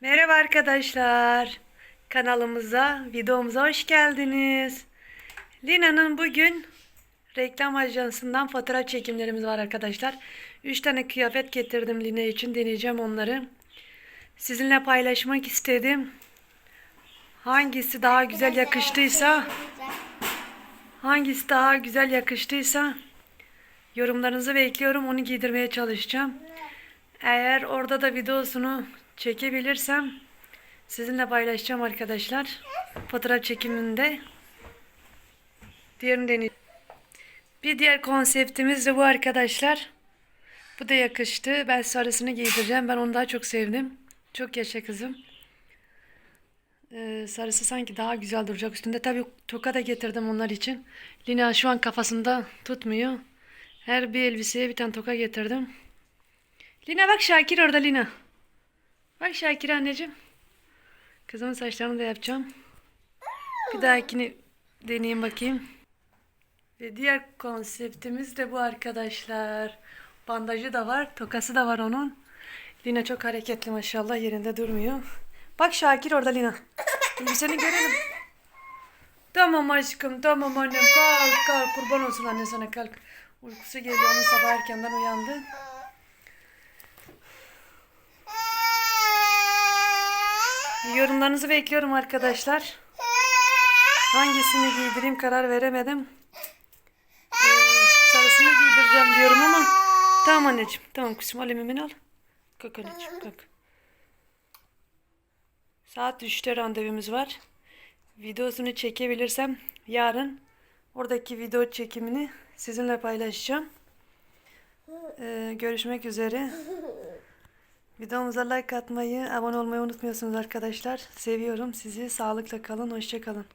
Merhaba arkadaşlar. Kanalımıza, videomuza hoş geldiniz. Lina'nın bugün reklam ajansından fotoğraf çekimlerimiz var arkadaşlar. 3 tane kıyafet getirdim Lina için. Deneyeceğim onları. Sizinle paylaşmak istedim. Hangisi daha güzel yakıştıysa, hangisi daha güzel yakıştıysa yorumlarınızı bekliyorum. Onu giydirmeye çalışacağım. Eğer orada da videosunu çekebilirsem sizinle paylaşacağım arkadaşlar. Fotoğraf çekiminde. Diğerini deneyeceğim. Bir diğer konseptimiz de bu arkadaşlar. Bu da yakıştı. Ben sarısını giydireceğim. Ben onu daha çok sevdim. Çok yaşa kızım. Ee, sarısı sanki daha güzel duracak üstünde. Tabii toka da getirdim onlar için. Lina şu an kafasında tutmuyor. Her bir elbiseye bir tane toka getirdim. Lina bak Şakir orada Lina. Bak Şakir anneciğim. Kızımın saçlarını da yapacağım. Bir dahakini deneyeyim bakayım. Ve diğer konseptimiz de bu arkadaşlar. Bandajı da var, tokası da var onun. Lina çok hareketli maşallah yerinde durmuyor. Bak Şakir orada Lina. Elbiseni görelim. Tamam aşkım, tamam annem. Kalk, kalk. Kurban olsun anne sana kalk. Uykusu geliyor. Onun sabah erkenden uyandı. Yorumlarınızı bekliyorum arkadaşlar. Hangisini giydireyim karar veremedim. Ee, sarısını giydireceğim diyorum ama. Tamam anneciğim. Tamam kızım al emimini al. Kalk anneciğim kalk. Saat 3'te randevumuz var. Videosunu çekebilirsem yarın oradaki video çekimini sizinle paylaşacağım. Ee, görüşmek üzere. Videomuza like atmayı, abone olmayı unutmuyorsunuz arkadaşlar. Seviyorum sizi. Sağlıkla kalın, hoşça kalın.